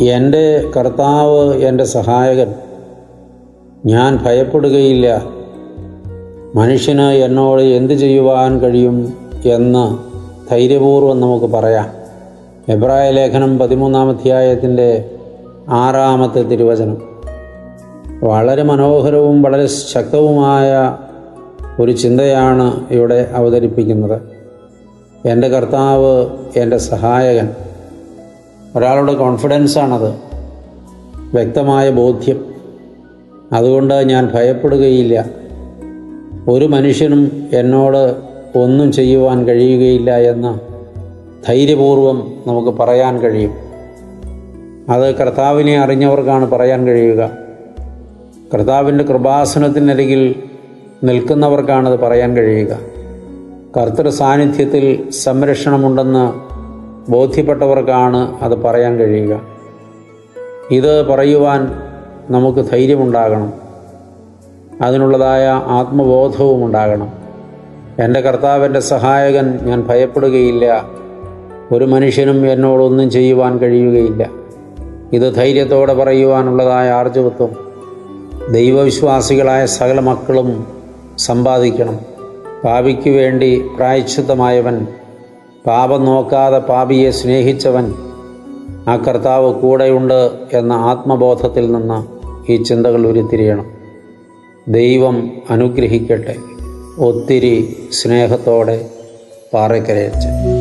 എന്റെ കർത്താവ് എന്റെ സഹായകൻ. ഞാൻ ഭയപ്പെടുകയില്ല. മനുഷ്യന് എന്നോട് എന്തു ചെയ്യുവാൻ കഴിയും എന്ന് ധൈര്യപൂർവം നമുക്ക് പറയാം. എബ്രായ ലേഖനം പതിമൂന്നാം അധ്യായത്തിന്റെ ആറാമത്തെ തിരുവചനം. വളരെ മനോഹരവും വളരെ ശക്തവുമായ ഒരു ചിന്തയാണ് ഇവിടെ അവതരിപ്പിക്കുന്നത്. എന്റെ കർത്താവ് എന്റെ സഹായകൻ. ഒരാളുടെ കോൺഫിഡൻസാണത് വ്യക്തമായ ബോധ്യം. അതുകൊണ്ട് ഞാൻ ഭയപ്പെടുകയില്ല. ഒരു മനുഷ്യനും എന്നോട് ഒന്നും ചെയ്യുവാൻ കഴിയുകയില്ല എന്ന് ധൈര്യപൂർവം നമുക്ക് പറയാൻ കഴിയും. അത് കർത്താവിനെ അറിഞ്ഞവർക്കാണ് പറയാൻ കഴിയുക. കർത്താവിന്റെ കൃപാസനത്തിനരികിൽ നിൽക്കുന്നവർക്കാണത് പറയാൻ കഴിയുക. കർത്തൃ സാന്നിധ്യത്തിൽ സംരക്ഷണമുണ്ടെന്ന് ബോധ്യപ്പെട്ടവർക്കാണ് അത് പറയാൻ കഴിയുക. ഇത് പറയുവാൻ നമുക്ക് ധൈര്യമുണ്ടാകണം. അതിനുള്ളതായ ആത്മബോധവും ഉണ്ടാകണം. എന്റെ കർത്താവിന്റെ സഹായകൻ ഞാൻ ഭയപ്പെടുകയില്ല. ഒരു മനുഷ്യനും എന്നോടൊന്നും ചെയ്യുവാൻ കഴിയുകയില്ല. ഇത് ധൈര്യത്തോടെ പറയുവാനുള്ളതായ ആർജവത്വം. ദൈവവിശ്വാസികളായ സകല മക്കളും സമ്പാദിക്കണം. പാപിക്ക് വേണ്ടി പ്രായച്ചിത്തമായവൻ പാപം നോക്കാതെ പാപിയെ സ്നേഹിച്ചവൻ ആ കർത്താവ് കൂടെയുണ്ട് എന്ന ആത്മബോധത്തിൽ നിന്ന് ഈ ചിന്തകൾ ഉരുത്തിരിയണം. ദൈവം അനുഗ്രഹിക്കട്ടെ. ഒത്തിരി സ്നേഹത്തോടെ പാറക്കരയച്ചൻ